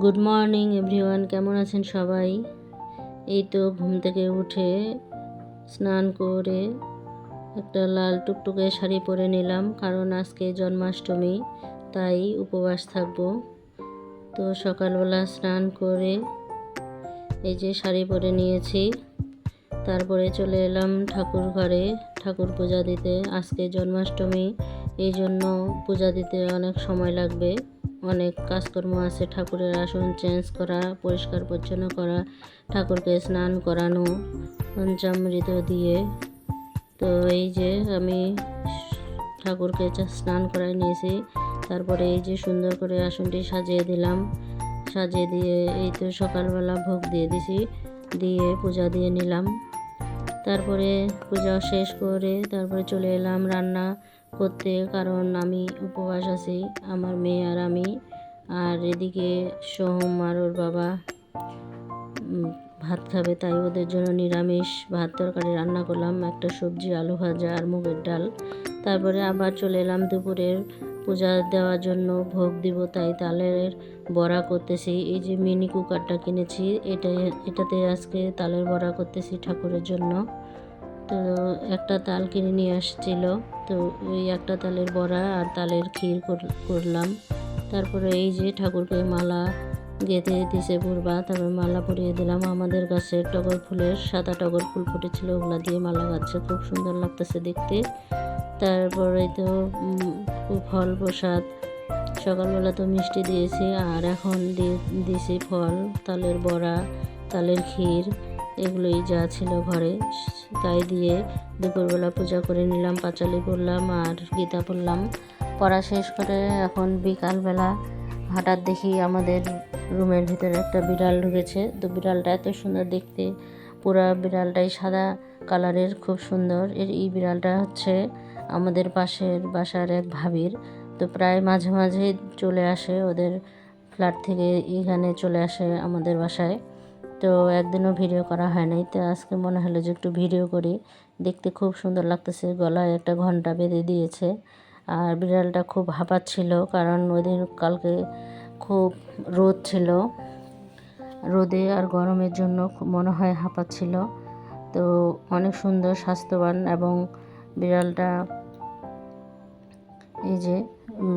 Good morning everyone কেমন আছেন সবাই? এই তো ঘুম থেকে উঠে স্নান করে একটা লাল টুকটুকে শাড়ি পরে নিলাম, কারণ আজকে জন্মাষ্টমী, তাই উপবাস থাকব। তো সকালবেলা স্নান করে এই যে শাড়ি পরে নিয়েছি। তারপরে চলে এলাম ঠাকুর ঘরে, ঠাকুর পূজা দিতে। আজকে জন্মাষ্টমী, এই জন্য পূজা দিতে অনেক সময় লাগবে। অনেক কাজকর্ম আছে। ঠাকুরের আসন চেঞ্জ করা, পরিষ্কার পরিচ্ছন্ন করা, ঠাকুরকে স্নান করানো, পঞ্চামৃত দিয়ে। তো এই যে আমি ঠাকুরকে স্নান করাই নিয়েছি। তারপরে এই যে সুন্দর করে আসনটি সাজিয়ে দিলাম। সাজিয়ে দিয়ে এই তো সকালবেলা ভোগ দিয়ে দিছি, দিয়ে পূজা দিয়ে নিলাম। তারপরে পূজা শেষ করে তারপরে চলে এলাম রান্না করতে, কারণ আমি উপবাস আছি, আমার মেয়ে আর আমি। আর এদিকে সোহম আর ওর বাবা ভাত খাবে, তাই ওদের জন্য নিরামিষ ভাত তরকারি রান্না করলাম, একটা সবজি, আলু ভাজা আর মুগের ডাল। তারপরে আবার চলে এলাম দুপুরের পূজা দেওয়ার জন্য, ভোগ দিব, তাই তালের বড়া করতেছি। এই যে মিনি কুকারটা কিনেছি এটা এটাতে আজকে তালের বড়া করতেছি ঠাকুরের জন্য। তো একটা তাল কিনে নিয়ে আসছিল। তো ওই একটা তালের বড়া আর তালের ক্ষীর কর- করলাম। তারপরে এই যে ঠাকুরকে মালা গেঁথে দিছে পূর্বা তারপর মালা পরিয়ে দিলাম। আমাদের গাছের টগর ফুলের, সাদা টগর ফুল ফুটেছিল, ওগুলো দিয়ে মালা গাচ্ছে। খুব সুন্দর লাগতেছে দেখতে। তারপরে তো ফল প্রসাদ। সকালবেলা তো মিষ্টি দিয়েছি, আর এখন দিয়ে দিয়েছি ফল, তালের বড়া, তালের ক্ষীর। এগুলোই যা ছিল ঘরে। তাই দিয়ে দুপুরবেলা পূজা করে নিলাম, পাঁচালি পড়লাম আর গীতা পড়লাম। পড়া শেষ করে এখন বিকালবেলা হঠাৎ দেখি আমাদের রুমের ভিতরে একটা বিড়াল ঢুকেছে। তো বিড়ালটা এত সুন্দর দেখতে, পুরা বিড়ালটাই সাদা কালারের, খুব সুন্দর। এর এই বিড়ালটা হচ্ছে আমাদের পাশের বাসার এক ভাবির। তো প্রায় মাঝে মাঝে চলে আসে ওদের ফ্ল্যাট থেকে, এখানে চলে আসে আমাদের বাসায়। তো একদিনও ভিডিও করা হয় নাই। তো আজকে মনে হলো যে একটু ভিডিও করি। দেখতে খুব সুন্দর লাগতেছে। গলায় একটা ঘণ্টা বেঁধে দিয়েছে। আর বিড়ালটা খুব হাঁপাচ্ছিল কারণ ওই দিন কালকে খুব রোদ ছিল। রোদে আর গরমের জন্য মনে হয় হাঁপাচ্ছিল। তো অনেক সুন্দর স্বাস্থ্যবান এবং বিড়ালটা এই যে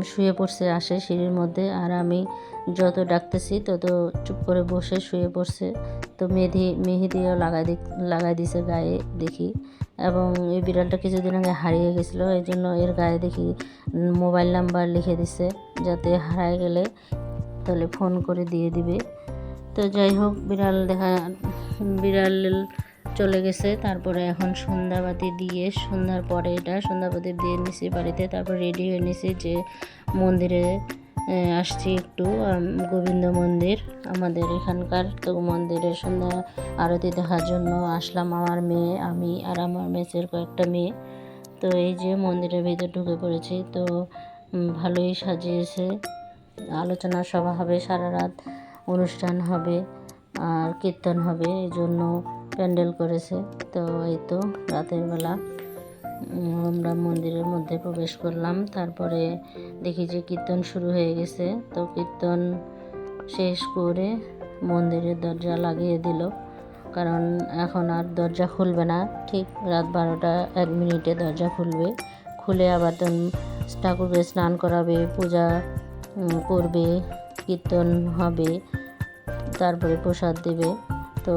শুয়ে পড়ছে আসে সিঁড়ির মধ্যে। আর আমি যত ডাকতেছি, তত চুপ করে বসে শুয়ে পড়ছে। তো মেহেদি মেহেদিও লাগাই লাগাই দিছে গায়ে দেখি। এবং এই বিড়ালটা কিছুদিন আগে হারিয়ে গেছিল, এই জন্য এর গায়ে দেখি মোবাইল নাম্বার লিখে দিছে, যাতে হারায় গেলে তাহলে ফোন করে দিয়ে দিবে। তো যাই হোক, বিড়াল দেখা, বিড়াল চলে গেছে। তারপরে এখন সন্ধ্যাবাতি দিয়ে, সন্ধ্যার পরে এটা, সন্ধ্যাবাতি দিয়ে নিছি বাড়িতে। তারপর রেডি হয়ে নিছি যে মন্দিরে আসছি একটু গোবিন্দ মন্দির, আমাদের এখানকার তো মন্দিরের সন্ধ্যা আরতি দেখার জন্য আসলাম আমার মেয়ে, আমি আর আমার মেসের কয়েকটা মেয়ে। তো এই যে মন্দিরের ভিতর ঢুকে পড়েছি, তো ভালোই সাজিয়েছে। আলোচনা সভা হবে সারা রাত, অনুষ্ঠান হবে, আর কীর্তন হবে, এই জন্য প্যান্ডেল করেছে। তো এই তো রাতের বেলা আমরা মন্দিরের মধ্যে প্রবেশ করলাম। তারপরে দেখি যে কীর্তন শুরু হয়ে গেছে। তো কীর্তন শেষ করে মন্দিরের দরজা লাগিয়ে দিল। কারণ এখন আর দরজা খুলবে না। ঠিক রাত বারোটা এক মিনিটে দরজা খুলবে। খুলে আবার তখন ঠাকুরকে স্নান করাবে, পূজা করবে, কীর্তন হবে, তারপরে প্রসাদ দেবে। তো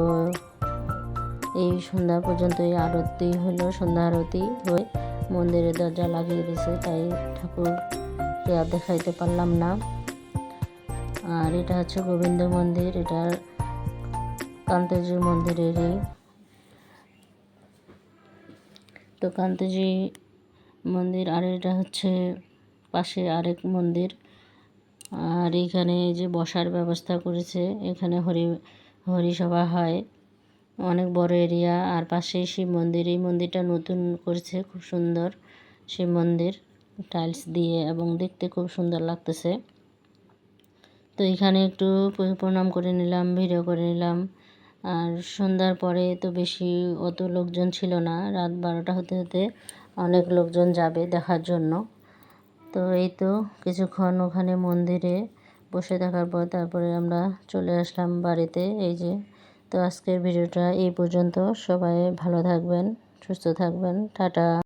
এই সন্ধ্যা পর্যন্ত এই আরতি হলো, সন্ধ্যা আরতি হয়ে মন্দিরের দরজা লাগিয়ে দিছে তাই ঠাকুরকে আর দেখাইতে পারলাম না। আর এটা হচ্ছে গোবিন্দ মন্দির, এটা কান্তজি মন্দিরেরই। তো কান্তজি মন্দির, আর এটা হচ্ছে পাশে আরেক মন্দির। আর এখানে যে বসার ব্যবস্থা করেছে, এখানে হরি, হরিসভা হয়। অনেক বড় এরিয়া। আর পাশেই শিব মন্দির। এই মন্দিরটা নতুন করেছে, খুব সুন্দর শিব মন্দির। টাইলস দিয়ে এবং দেখতে খুব সুন্দর লাগতেছে। তো এখানে একটু প্রণাম করে নিলাম, ভিডিও করে নিলাম। আর সন্ধ্যার পরে তো বেশি অত লোকজন ছিল না। রাত বারোটা হতে হতে অনেক লোকজন যাবে দেখার জন্য। তো এই তো কিছুক্ষণ ওখানে মন্দিরে বসে থাকার পর তারপরে আমরা চলে আসলাম বাড়িতে। এই যে তো আজকের ভিডিওটা এই পর্যন্ত। সবাই ভালো থাকবেন সুস্থ থাকবেন। টাটা।